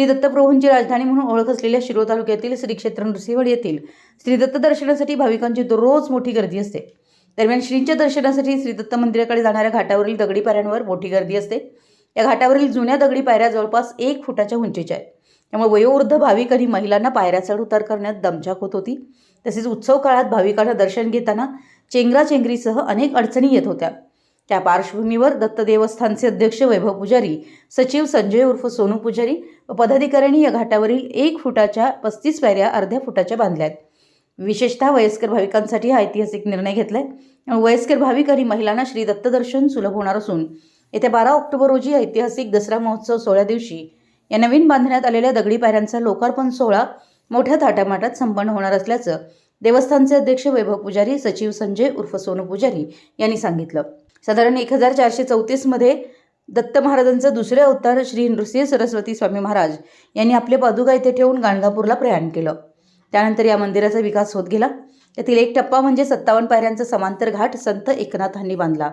श्री दत्तप्रभूंची राजधानी म्हणून ओळख असलेल्या शिरो तालुक्यातील श्री क्षेत्र नृसिंहवड येथील श्री दत्त दर्शनासाठी भाविकांची दररोज मोठी गर्दी असते. दरम्यान श्रींच्या दर्शनासाठी श्री दत्त मंदिराकडे जाणाऱ्या घाटावरील दगडी पायऱ्यांवर मोठी गर्दी असते. या घाटावरील जुन्या दगडी पायऱ्या जवळपास एक फुटाच्या उंचीच्या आहेत. त्यामुळे वयोवृद्ध भाविक आणि महिलांना पायऱ्या चढ उतार करण्यात दमछाक होत होती. तसेच उत्सव काळात भाविकांना दर्शन घेताना चेंगराचेंगरीसह अनेक अडचणी येत होत्या. त्या पार्श्वभूमीवर दत्त देवस्थानचे अध्यक्ष वैभव पुजारी सचिव संजय उर्फ सोनू पुजारी व पदाधिकाऱ्यांनी या घाटावरील एक फुटाच्या पस्तीस पायऱ्या अर्ध्या फुटाच्या बांधल्या आहेत विशेषतः वयस्कर भाविकांसाठी हा ऐतिहासिक निर्णय घेतलाय. वयस्कर भाविक आणि महिलांना श्री दत्तदर्शन सुलभ होणार असून येत्या बारा ऑक्टोबर रोजी ऐतिहासिक दसरा महोत्सव सोहळ्या दिवशी या नवीन बांधण्यात आलेल्या दगडी पायऱ्यांचा लोकार्पण सोहळा मोठ्या थाटामाटात संपन्न होणार असल्याचं देवस्थानचे अध्यक्ष वैभव पुजारी सचिव संजय उर्फ सोनू पुजारी यांनी सांगितलं. साधारण एक हजार चारशे चौतीसमध्ये दत्त महाराजांचं दुसरे अवतार श्री नृसिंह सरस्वती स्वामी महाराज यांनी आपले पादुका इथे ठेवून गाणगापूरला प्रयाण केलं. त्यानंतर या मंदिराचा विकास होत गेला. त्यातील एक टप्पा म्हणजे सत्तावन्न पायऱ्यांचा समांतर घाट संत एकनाथांनी बांधला.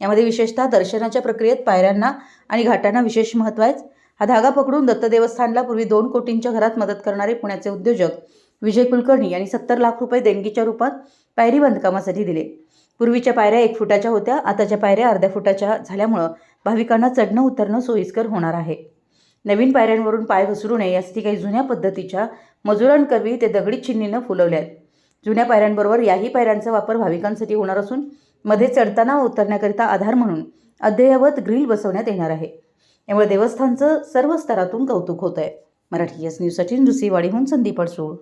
यामध्ये विशेषतः दर्शनाच्या प्रक्रियेत पायऱ्यांना आणि घाटांना विशेष महत्त्व आहे. हा धागा पकडून दत्त देवस्थानला पूर्वी दोन कोटींच्या घरात मदत करणारे पुण्याचे उद्योजक विजय कुलकर्णी यांनी सत्तर लाख रुपये देणगीच्या रूपात पायरी बांधकामासाठी दिले. पूर्वीच्या पायऱ्या एक फुटाच्या होत्या आताच्या पायऱ्या अर्ध्या फुटाच्या झाल्यामुळं भाविकांना चढणं उतरणं सोयीस्कर होणार आहे. नवीन पायऱ्यांवरून पाय घसरू नये यासाठी काही जुन्या पद्धतीच्या मजुरांकरवी ते दगडी चिन्नीनं फुलवले आहेत. जुन्या पायऱ्यांबरोबर याही पायऱ्यांचा वापर भाविकांसाठी होणार असून मध्ये चढताना उतरण्याकरिता आधार म्हणून अद्ययावत ग्रिल बसवण्यात येणार आहे. यामुळे देवस्थानचं सर्व स्तरातून कौतुक होत आहे मराठी एस न्यूजसाठी नृसिंहवाडीहून संदीप अडसूळ.